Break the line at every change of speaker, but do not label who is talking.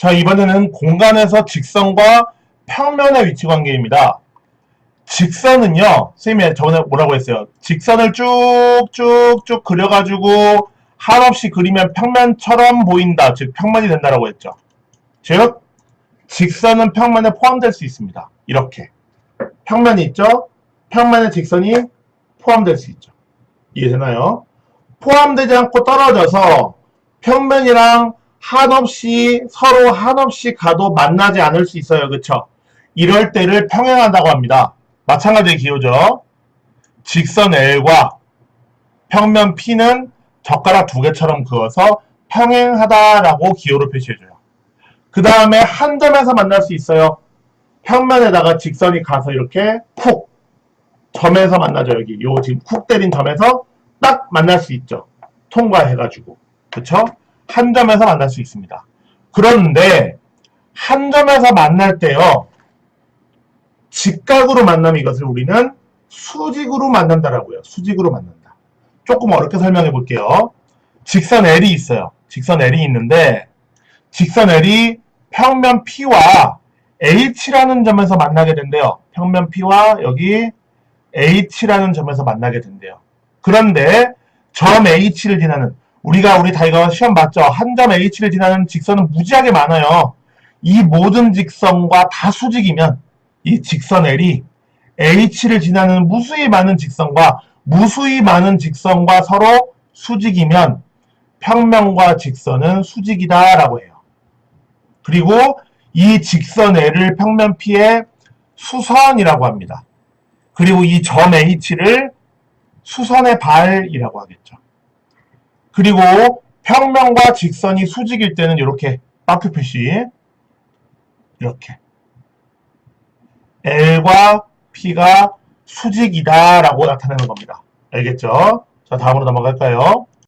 자, 이번에는 공간에서 직선과 평면의 위치 관계입니다. 직선은요, 선생님이 저번에 뭐라고 했어요? 직선을 쭉쭉쭉 그려가지고 한없이 그리면 평면처럼 보인다. 즉, 평면이 된다라고 했죠. 즉, 직선은 평면에 포함될 수 있습니다. 이렇게. 평면이 있죠? 평면에 직선이 포함될 수 있죠. 이해되나요? 포함되지 않고 떨어져서 평면이랑 한없이 서로 한없이 가도 만나지 않을 수 있어요. 그쵸? 이럴 때를 평행한다고 합니다. 마찬가지의 기호죠. 직선 L과 평면 P는 젓가락 두 개처럼 그어서 평행하다라고 기호로 표시해줘요. 그 다음에 한 점에서 만날 수 있어요. 평면에다가 직선이 가서 이렇게 쿡 점에서 만나죠. 여기 요 지금 쿡 때린 점에서 딱 만날 수 있죠. 통과해가지고 그쵸? 한 점에서 만날 수 있습니다. 그런데 한 점에서 만날 때요. 직각으로 만나면 이것을 우리는 수직으로 만난다라고요. 수직으로 만난다. 조금 어렵게 설명해 볼게요. 직선 L이 있어요. 직선 L이 있는데 직선 L이 평면 P와 H라는 점에서 만나게 된대요. 평면 P와 여기 H라는 점에서 만나게 된대요. 그런데 점 H를 지나는 우리가 우리 다 이거 시험 봤죠? 한 점 H를 지나는 직선은 무지하게 많아요. 이 모든 직선과 다 수직이면 이 직선 L이 H를 지나는 무수히 많은 직선과 무수히 많은 직선과 서로 수직이면 평면과 직선은 수직이다 라고 해요. 그리고 이 직선 L을 평면 P의 수선이라고 합니다. 그리고 이 점 H를 수선의 발이라고 하겠죠. 그리고 평면과 직선이 수직일 때는 이렇게 마크 표시 이렇게 L과 P가 수직이다라고 나타내는 겁니다. 알겠죠? 자 다음으로 넘어갈까요?